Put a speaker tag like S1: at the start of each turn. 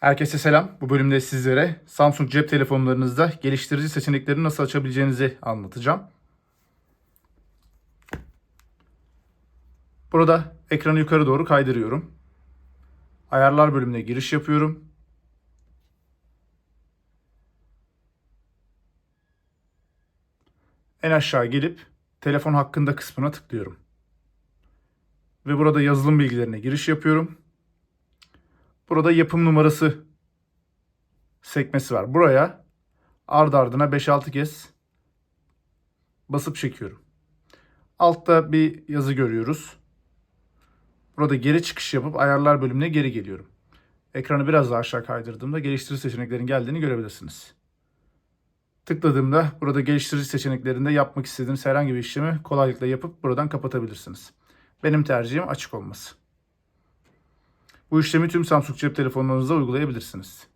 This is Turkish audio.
S1: Herkese selam. Bu bölümde sizlere Samsung cep telefonlarınızda geliştirici seçenekleri nasıl açabileceğinizi anlatacağım. Burada ekranı yukarı doğru kaydırıyorum. Ayarlar bölümüne giriş yapıyorum. En aşağı gelip telefon hakkında kısmına tıklıyorum. Ve burada yazılım bilgilerine giriş yapıyorum. Burada yapım numarası sekmesi var. Buraya ard ardına 5-6 kez basıp çekiyorum. Altta bir yazı görüyoruz. Burada geri çıkış yapıp ayarlar bölümüne geri geliyorum. Ekranı biraz daha aşağı kaydırdığımda geliştirici seçeneklerin geldiğini görebilirsiniz. Tıkladığımda burada geliştirici seçeneklerinde yapmak istediğiniz herhangi bir işlemi kolaylıkla yapıp buradan kapatabilirsiniz. Benim tercihim açık olması. Bu işlemi tüm Samsung cep telefonlarınızda uygulayabilirsiniz.